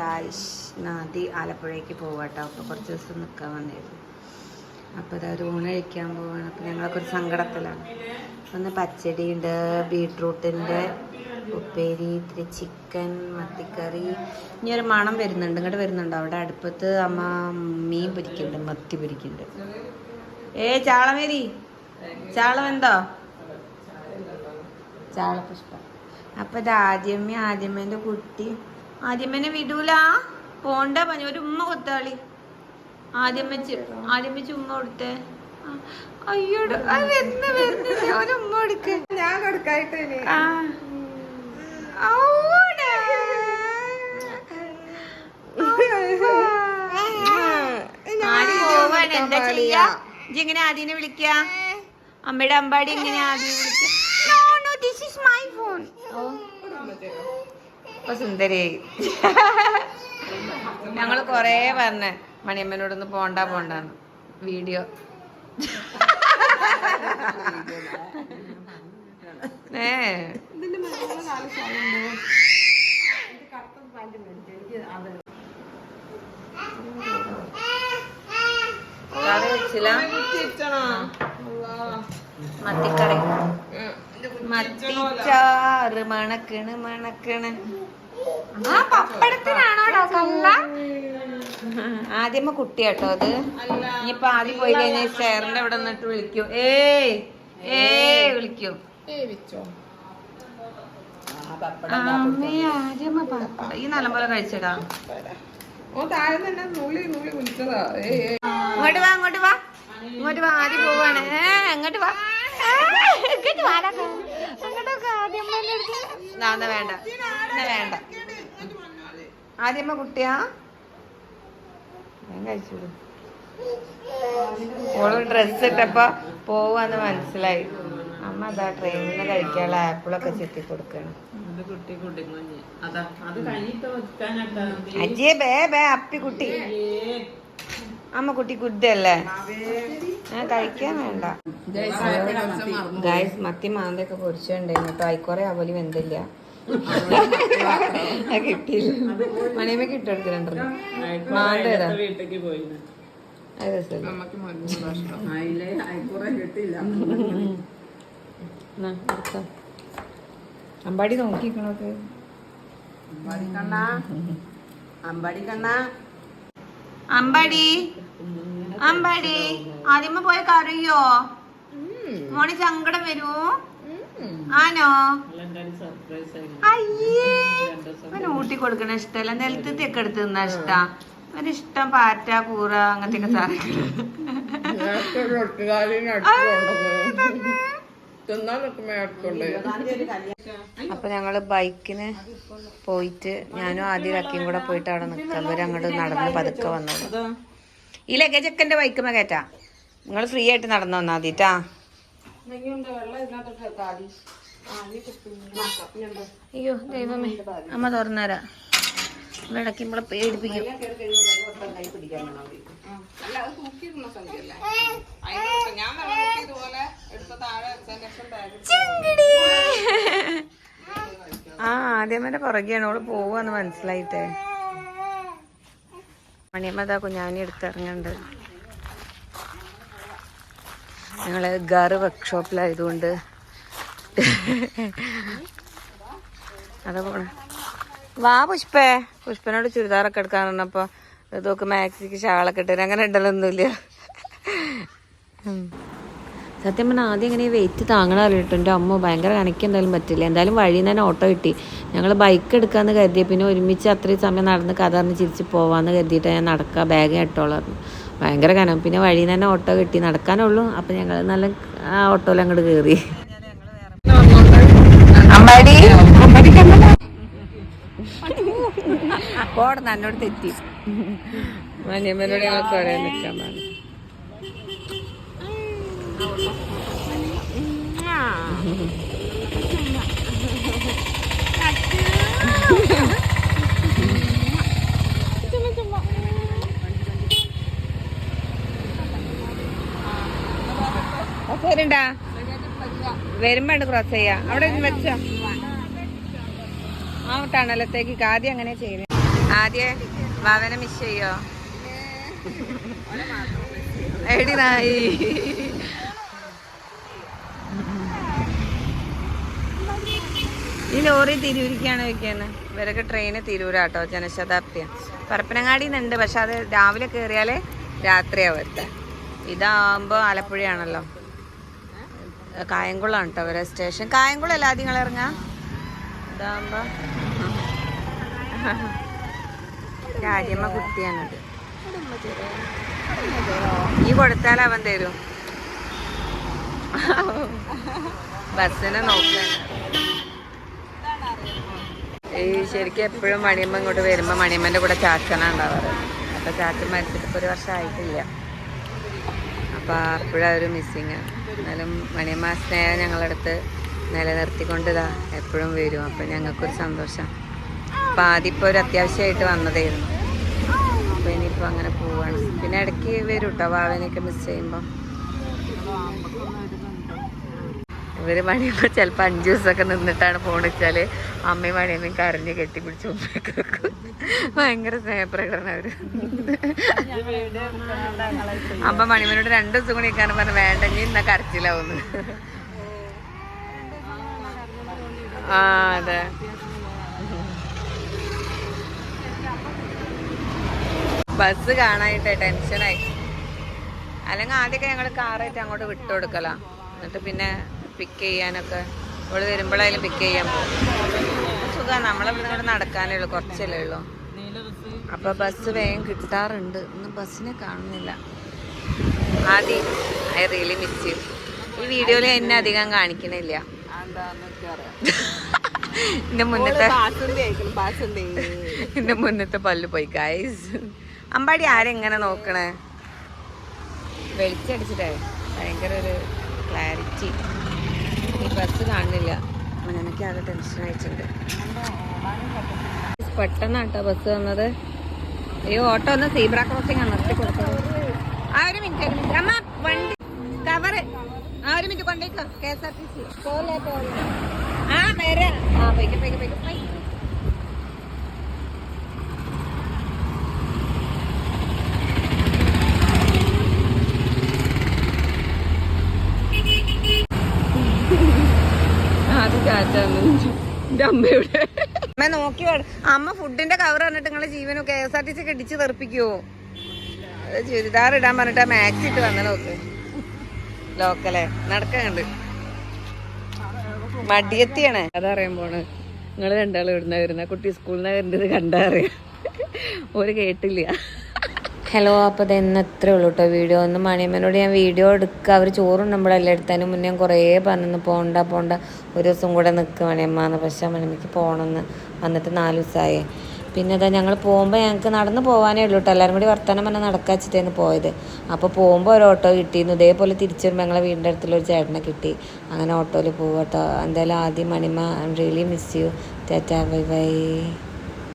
ഗായ്ഷ് നാദി ആലപ്പുഴയ്ക്ക് പോവാട്ടോ. അപ്പോൾ കുറച്ച് ദിവസം നിൽക്കാൻ വന്നിരുന്നു. അപ്പോൾ അതായത് ഊണ് കഴിക്കാൻ പോവാണ്. അപ്പോൾ ഞങ്ങളൊക്കെ ഒരു സങ്കടത്തിലാണ്. ഒന്ന് പച്ചടിയുണ്ട് ബീട്രൂട്ടിന്റെ ഉപ്പേരി ഇത്തിരി ചിക്കൻ മത്തിക്കറി. ഇനി ഒരു മണം വരുന്നുണ്ട്. ഇങ്ങോട്ട് വരുന്നുണ്ട്? അവിടെ അടുപ്പത്ത് അമ്മ മീൻ പൊരിക്കുന്നുണ്ട് മത്തി പൊരിക്കുന്നുണ്ട്. ഏ ചാളമേരി? ചാളം എന്തോ? ചാളപുഷ്പ അപ്പോൾ ഇത് ആദ്യമേ ആദ്യമേന്റെ കുട്ടി ആദ്യമേനെ വിടൂല. പോണ്ട പറഞ്ഞു ഒരു ഉമ്മ കൊത്താളി ആദ്യമ്മച്ച്. ആദ്യമ്മച്ച് ഉമ്മ കൊടുത്തേ. അയ്യോട്. അത് വരുന്ന വരുന്നില്ല ഒരു ഉമ്മ കൊടുക്ക്. ഞാൻ കൊടുക്കായിട്ട് എന്താ ചെയ്യാ? ഇങ്ങനെ ആദ്യനെ വിളിക്ക? അമ്മയുടെ അമ്പാടി ഇങ്ങനെ ആദ്യം വിളിക്ക? No no this is my phone ഇപ്പൊ സുന്ദരിയായി ഞങ്ങൾ കൊറേ പറഞ്ഞ മണിയമ്മനോടൊന്ന് പോണ്ട പോണ്ടാന്ന്. വീഡിയോ. ഏ. മത്തിക്കറി. മത്തിച്ചാറ് മണക്കണ് മണക്കണ്. ആ പപ്പടത്തിനാണോടാ കള്ള ആദ്യമ കുട്ടിയാട്ടോ അത്. ഇനിയിപ്പൊ ആദ്യം പോയി കഴിഞ്ഞാൽ ചേറിന്റെ അവിടെ നിന്നിട്ട് വിളിക്കും ഏയ് ഏയ് വിളിക്കും? അമ്മേ ആദ്യമ പപ്പടം ഈ നല്ലപോലെ കഴിച്ചടാ തരാം. ഓ താഴെ തന്നെ നൂലി നൂലി വിളിച്ചതാ ഏയ് ഏയ്. ഇങ്ങോട്ട് വാ ഇങ്ങോട്ട് വാ ഇങ്ങോട്ട് വാ ആദ്യം പോവാണ് ഏ അങ്ങോട്ട് വാ അങ്ങോട്ട് ഇങ്ങോട്ട് വാടാ. അങ്ങോട്ടൊക്കെ ആദ്യം വേണ്ട വേണ്ട ആദ്യമ്മ കുട്ടിയാ? ഞാൻ കഴിച്ചോളൂ ഓൾ ഡ്രസ് ഇട്ടപ്പോ പോവാന്ന് മനസ്സിലായി. അമ്മ അതാ ട്രെയിനിൽ നിന്ന് കഴിക്കാനുള്ള ആപ്പിളൊക്കെ ചെത്തി കൊടുക്കണം. അജിയെ ബേ ബേ അപ്പി കുട്ടി. അമ്മ കുട്ടി കുട്ടിയല്ലേ ഞാൻ കഴിക്കാൻ വേണ്ട. ഗായ്സ് മത്തി മാന്തൊക്കെ പൊരിച്ചുണ്ടായിരുന്നു കേട്ടോ ആയിക്കോറെ അവലി വെന്തില്ല. കിട്ടിയില്ല മണിയമ്മ കിട്ടും രണ്ടെണ്ണം. വീട്ടിലേക്ക് പോയി. അമ്പാടി നോക്കിക്കണോക്ക്. അമ്പാടി കണ്ണാ. അമ്പാടി കണ്ണാ. അമ്പാടി. അമ്പാടി. ആദ്യമ പോയ കറിയോ മോണി സങ്കടം വരുമോ ആനോ? അയ്യേ. അവന് ഊട്ടി കൊടുക്കണ ഇഷ്ടല്ല. ഒക്കെ എടുത്ത് തിന്നാ ഇഷ്ടാ. അവന് ഇഷ്ടം പാറ്റ കൂറ അങ്ങനത്തെ ഒക്കെ അപ്പൊ ഞങ്ങൾ ബൈക്കിന് പോയിട്ട് ഞാനും ആദ്യം അക്കിയും കൂടെ പോയിട്ട് അവിടെ നിൽക്കാം അങ്ങോട്ട് നടന്ന് പതുക്കെ വന്നത്. ഈ ലഗേജ് ഒക്കെ എന്റെ ബൈക്കുമ്മ കയറ്റാ. നിങ്ങൾ ഫ്രീ ആയിട്ട് നടന്നു വന്നാ മതിട്ടാ അയ്യോ ദൈവമേ. അമ്മ തുറന്നുതരാ ഇടയ്ക്ക് നമ്മളെ പേടിപ്പിക്കും. ആ ആദ്യം ആദ്യമേ പുറകെയാണ്. ഓൾ പോവാന്ന് മനസ്സിലായിട്ടേ. മണിയമ്മതാ കുഞ്ഞാനി എടുത്തിറങ്ങുന്നുണ്ട് ഞങ്ങൾ ഗാറ് വർക്ക്ഷോപ്പിലായതുകൊണ്ട് അതാ പോണ. വാ പുഷ്പേ. പുഷ്പനോട് ചുരിദാറൊക്കെ എടുക്കാൻ പറഞ്ഞപ്പോ ഇതൊക്കെ മാക്സിക്ക് ഷാളൊക്കെ ഇട്ടു അങ്ങനെ ഇടലൊന്നുമില്ല. സത്യം പറഞ്ഞാൽ ആദ്യം ഇങ്ങനെ വെയിറ്റ് താങ്ങണ കേട്ടോ എന്റെ അമ്മ ഭയങ്കര കണക്ക് എന്തായാലും പറ്റില്ല. എന്തായാലും വഴിയിൽ നിന്ന് തന്നെ ഓട്ടോ കിട്ടി. ഞങ്ങൾ ബൈക്ക് എടുക്കാമെന്ന് കരുതിയ പിന്നെ ഒരുമിച്ച് അത്രയും സമയം നടന്ന് കഥ പറഞ്ഞ് ചിരിച്ച് പോവാന്ന് കരുതിയിട്ട് ഞാൻ നടക്കുക ബാഗ് ഇട്ടോളായിരുന്നു ഭയങ്കര കനം. പിന്നെ വഴിയിൽ നിന്ന് തന്നെ ഓട്ടോ കിട്ടി. നടക്കാനുള്ളൂ അപ്പം ഞങ്ങൾ നല്ല ആ ഓട്ടോയിൽ അങ്ങോട്ട് കയറി പോടുന്ന എന്നോട് തെറ്റി. മനിയമ്മനോട് ഞങ്ങൾ കുറേ നിൽക്കാൻ പറഞ്ഞു വരുണ്ടാ വരുമ്പോ ക്രോസ് ചെയ്യാ. അവിടെ വെച്ചോ. ആ ടണലത്തേക്ക് ആദ്യം അങ്ങനെ ചെയ്യുന്നത് ആദ്യ ഭാവന മിസ് ചെയ്യോ? എടി നായി. ഈ ലോറി തിരൂരിക്കാണ് വെക്കുന്നത് ഇവരൊക്കെ ട്രെയിന് തിരൂരാട്ടോ ജനശതാബ്ദിയ പരപ്പനങ്ങാടി നിന്നുണ്ട് പക്ഷെ അത് രാവിലെ കയറിയാലേ രാത്രിയാവും എത്താൻ ഇതാകുമ്പോൾ ആലപ്പുഴയാണല്ലോ. കായംകുളമാണ് കേട്ടോ അവരെ സ്റ്റേഷൻ കായംകുളം അല്ല ആദ്യം ഇറങ്ങാ? രാജ്യമ്മ കുട്ടിയാണത്. ഈ കൊടുത്താൽ അവൻ തരും. ബസ്സിനെ നോക്കാൻ ഈ ശരിക്കും എപ്പോഴും മണിയമ്മ ഇങ്ങോട്ട് വരുമ്പോൾ മണിയമ്മന്റെ കൂടെ ചാച്ചനാ ഉണ്ടാവാറ്. അപ്പോൾ ചാച്ചൻ മരിച്ചിട്ട് ഇപ്പോൾ ഒരു വർഷം ആയിട്ടില്ല. അപ്പോൾ അപ്പോഴാ ഒരു മിസ്സിങ് എന്നാലും മണിയമ്മ സ്നേഹം ഞങ്ങളടുത്ത് നിലനിർത്തിക്കൊണ്ടിതാ എപ്പോഴും വരും. അപ്പോൾ ഞങ്ങൾക്കൊരു സന്തോഷം. ഇപ്പോൾ ഒരു അത്യാവശ്യമായിട്ട് വന്നതായിരുന്നു. അപ്പോൾ ഇനിയിപ്പോൾ അങ്ങനെ പോവാണ്. പിന്നെ ഇടയ്ക്ക് വരും കേട്ടോ വാവനെയൊക്കെ മിസ് ചെയ്യുമ്പോൾ ഇവർ മണിയുമ്പോൾ ചിലപ്പോൾ അഞ്ച് ദിവസമൊക്കെ നിന്നിട്ടാണ് ഫോൺ വെച്ചാൽ അമ്മയും മണിയമ്മയും കരഞ്ഞ് കെട്ടിപ്പിടിച്ച് ഭയങ്കര സ്നേഹപ്രകടനം അവർ അപ്പം മണിമനോട് രണ്ടു ദിവസം കൂടി നിൽക്കാൻ പറഞ്ഞു വേണ്ട ഇനി ഇന്ന കരച്ചിലാവുന്നു. ആ അതെ. ബസ് കാണാനായിട്ട് ടെൻഷനായി അല്ലെങ്കിൽ ആദ്യമൊക്കെ ഞങ്ങൾ കാറായിട്ട് അങ്ങോട്ട് വിട്ടു കൊടുക്കല എന്നിട്ട് പിന്നെ പിക്ക് ചെയ്യാനൊക്കെ ഇവിടെ വരുമ്പോഴായാലും പിക്ക് ചെയ്യാൻ പോകും. സുഖമാണ് നമ്മളിവിടെ ഇവിടെ നടക്കാനേ ഉള്ളൂ. കുറച്ചല്ലേ ഉള്ളൂ. അപ്പൊ ബസ് വേഗം കിട്ടാറുണ്ട്. ഇന്ന് ബസ്സിനെ കാണുന്നില്ല. ആദ്യം ഐ റിയലി മിസ് ചെയ്യും ഈ വീഡിയോയിൽ എന്നെ അധികം കാണിക്കണില്ല. എന്റെ മുന്നത്തെ എന്റെ മുന്നത്തെ പല്ല് പോയി ഗൈസ് അമ്പാടി ആരെങ്ങനെ നോക്കണേ? വെളിച്ചടിച്ചിട്ടേ. ഭയങ്കര ഒരു ക്ലാരിറ്റി. ഈ ബസ് കാണുന്നില്ല. എനിക്ക് ആകെ ടെൻഷൻ അയച്ചിട്ടുണ്ട് പെട്ടെന്നാട്ടോ ബസ് വന്നത്. ഈ ഓട്ടോ ഒന്ന് സീബ്ര ക്രോസിംഗ് ആണ്. നിർത്തി കൊടുത്തത് ആ ഒരു മിനിറ്റ് അമ്മ വണ്ടി. കവറ് ആ ഒരു minute കൊണ്ടേക്കോ. K S R T C പോലെ പോലെ ആ വരെ. ആ പൈക്ക് പൈക്ക് പൈക്ക് പൈക്ക് അത് എന്റെ അമ്മയുടെ. അമ്മ നോക്കി അമ്മ ഫുഡിന്റെ കവർ പറഞ്ഞിട്ട് നിങ്ങളെ ജീവനും K S R T C കടിച്ചു തെറിപ്പിക്കുവോ? ചുരിദാർ ഇടാൻ പറഞ്ഞിട്ട് മാക്സി ഇട്ട് വന്ന നോക്ക് ലോക്കലേ നടക്കുന്നുണ്ട് മടിയത്തിയാണ്. അതറിയാൻ പോണ്. നിങ്ങൾ രണ്ടാളും ഇവിടുന്ന വരുന്ന? കുട്ടി സ്കൂളിൽ നിന്ന് വരുന്നത് കണ്ടാ അറിയാം. ഒരു കേട്ടില്ല. ഹലോ അപ്പോൾ ഇന്ന് അത്രേ ഉള്ളൂ കേട്ടോ വീഡിയോ. ഒന്ന് മണിയമ്മനോട് ഞാൻ വീഡിയോ എടുക്കുക അവർ ചോറുണ്ടുമ്പോഴല്ലേ എടുത്തതിന് മുന്നേ കുറേ പറഞ്ഞു പോണ്ട പോണ്ട. ഒരു ദിവസം കൂടെ നിൽക്കുക മണിയമ്മ എന്ന് പക്ഷേ മണിയമ്മയ്ക്ക് പോകണമെന്ന് വന്നിട്ട് നാല് ദിവസമായി. പിന്നെ അതാ ഞങ്ങൾ പോകുമ്പോൾ ഞങ്ങൾക്ക് നടന്ന് പോകാനേ ഉള്ളൂ കേട്ടോ എല്ലാവരും കൂടി വർത്തമാനം പറഞ്ഞാൽ നടക്കാൻ വെച്ചിട്ടാണ് പോയത്. അപ്പോൾ പോകുമ്പോൾ ഒരു ഓട്ടോ കിട്ടിയിരുന്നു. ഇതേപോലെ തിരിച്ചു വരുമ്പോൾ ഞങ്ങളെ വീടിന്റെ അടുത്തുള്ള ഒരു ചേട്ടനെ കിട്ടി. അങ്ങനെ ഓട്ടോയിൽ പോകും കേട്ടോ എന്തായാലും ആദ്യം മണിമ I really miss you tata bye bye.